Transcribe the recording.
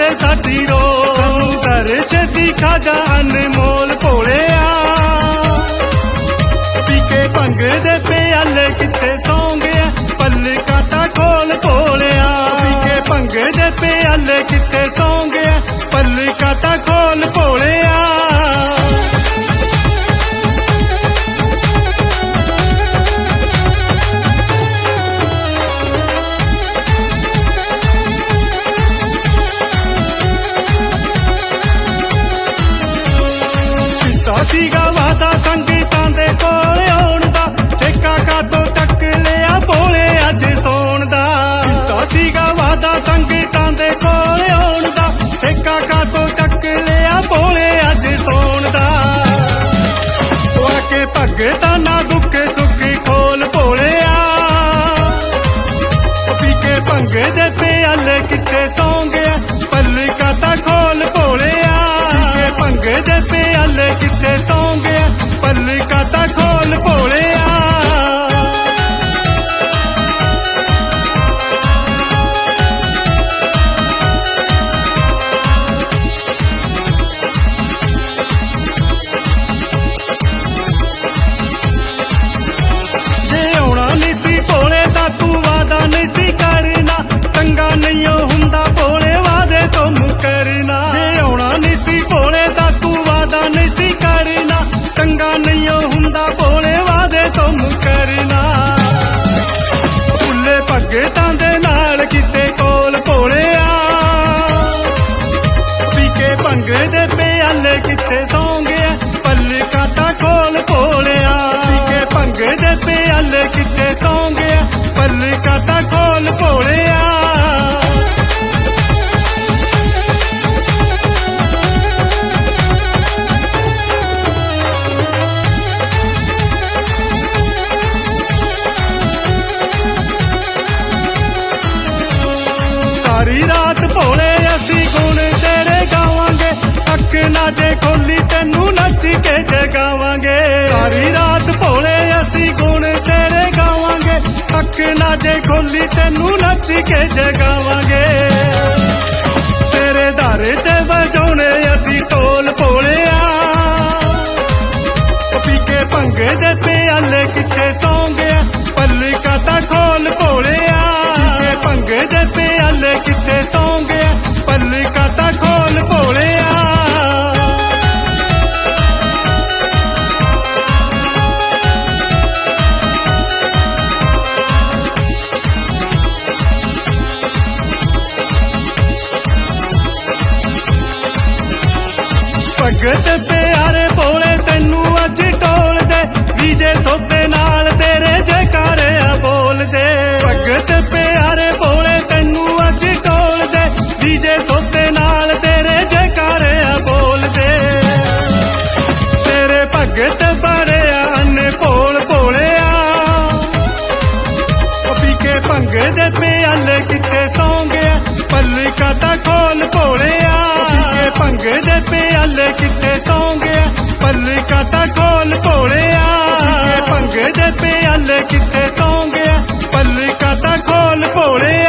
ਏ ਸਾਡੀ ਰੋ ਸਾਨੂੰ ਦਰਸ਼ ਦੀ ਖਾਜਾ ਅਨਮੋਲ ਭੋਲਿਆ। ਪੀ ਕੇ ਭੰਗ ਦੇ ਪਿਆਲੇ ਕਿੱਥੇ ਸੌਂ ਗਿਆ ਪੱਲਕਾਂ ਤਾਂ ਖੋਲ ਭੋਲਿਆ। ਪੀ ਕੇ ਭੰਗ ਦੇ ਪਿਆਲੇ ਕਿੱਥੇ ਸੌਂ ਗਿਆ ਪੱਲਕਾਂ ਤਾਂ ਖੋਲ ਭੋਲਿਆ। siga ਦੇ ਪਿਆਲੇ ਕਿੱਥੇ ਸੌਂ ਗਿਆ ਪੱਲਕਾਂ ਤਾਂ ਖੋਲ ਭੋਲਿਆ ਪੀ ਕੇ ਭੰਗ ਦੇ ਪਿਆਲੇ ਕਿੱਥੇ ਸੌਂ ਗਿਆ ਪੱਲਕਾਂ ਤਾਂ ਖੋਲ ਭੋਲਿਆ ਸਾਰੀ ਰਾਤ ਭੋਲੇ ਅਸੀਂ ਨਾ ਜੇ ਖੋਲੀ ਤੈਨੂੰ ਨੱਚ ਕੇ ਜਗਾਵਾਂਗੇ। ਸਾਰੀ ਰਾਤ ਭੋਲੇ ਅਸੀਂ ਗੁਣ ਤੇਰੇ ਗਾਵਾਂਗੇ। ਅੱਖ ਨਾ ਜੇ ਖੋਲੀ ਤੈਨੂੰ ਨੱਚ ਕੇ ਜਗਾਵਾਂਗੇ। ਤੇਰੇ ਦਰ ਤੇ ਵਜਾਉਣੇ ਅਸੀਂ ਢੋਲ ਭੋਲਿਆ। ਉਹ ਪੀ ਕੇ ਭੰਗੇ ਦੇ ਪਿਆਲੇ ਕਿੱਥੇ ਸੌਂ ਗਿਆ ਪੱਲਕਾ ਤਾਂ ਖੋਲ ਭੋਲਿਆ। ਪੀ ਕੇ ਭੰਗੇ ਦੇ ਪਿਆਲੇ ਕਿੱਥੇ ਸੌਂ ਗਿਆ ਭਗਤ ਪਿਆਰੇ ਭੋਲੇ ਤੈਨੂੰ ਅੱਜ ਟੋਲ ਦੇ ਵੀਜੇ ਸੋਤੇ ਨਾਲ ਤੇਰੇ ਜੈਕਾਰੇ ਆ ਬੋਲਦੇ। ਭਗਤ ਪਿਆਰੇ ਭੋਲੇ ਤੈਨੂੰ ਅੱਜ ਢੋਲਦੇ ਵੀਜੇ ਸੋਤੇ ਨਾਲ ਤੇਰੇ ਜੈਕਾਰੇ ਆ ਬੋਲਦੇ। ਤੇਰੇ ਭਗਤ ਬੜੇ ਅਨ ਭੋਲ ਭੋਲਿਆ। ਉਹ ਪੀ ਕੇ ਭੰਗ ਦੇ ਪਿਆਲੇ ਕਿੱਥੇ ਸੌਂ ਗਿਆ? ਪੱਲਕਾ ਤਾਂ ਸਿਆਲੇ ਕਿੱਥੇ ਸੌਂ ਗਿਆ ਪੱਲੇ ਕਾਟਾ ਕੋਲ ਭੋਲਿਆ ਪੰਗੇ ਦੇ ਪਿਆਲੇ ਕਿੱਥੇ ਸੌਂ ਗਿਆ ਪੱਲੇ ਕਾਟਾ ਕੋਲ ਭੋਲਿਆ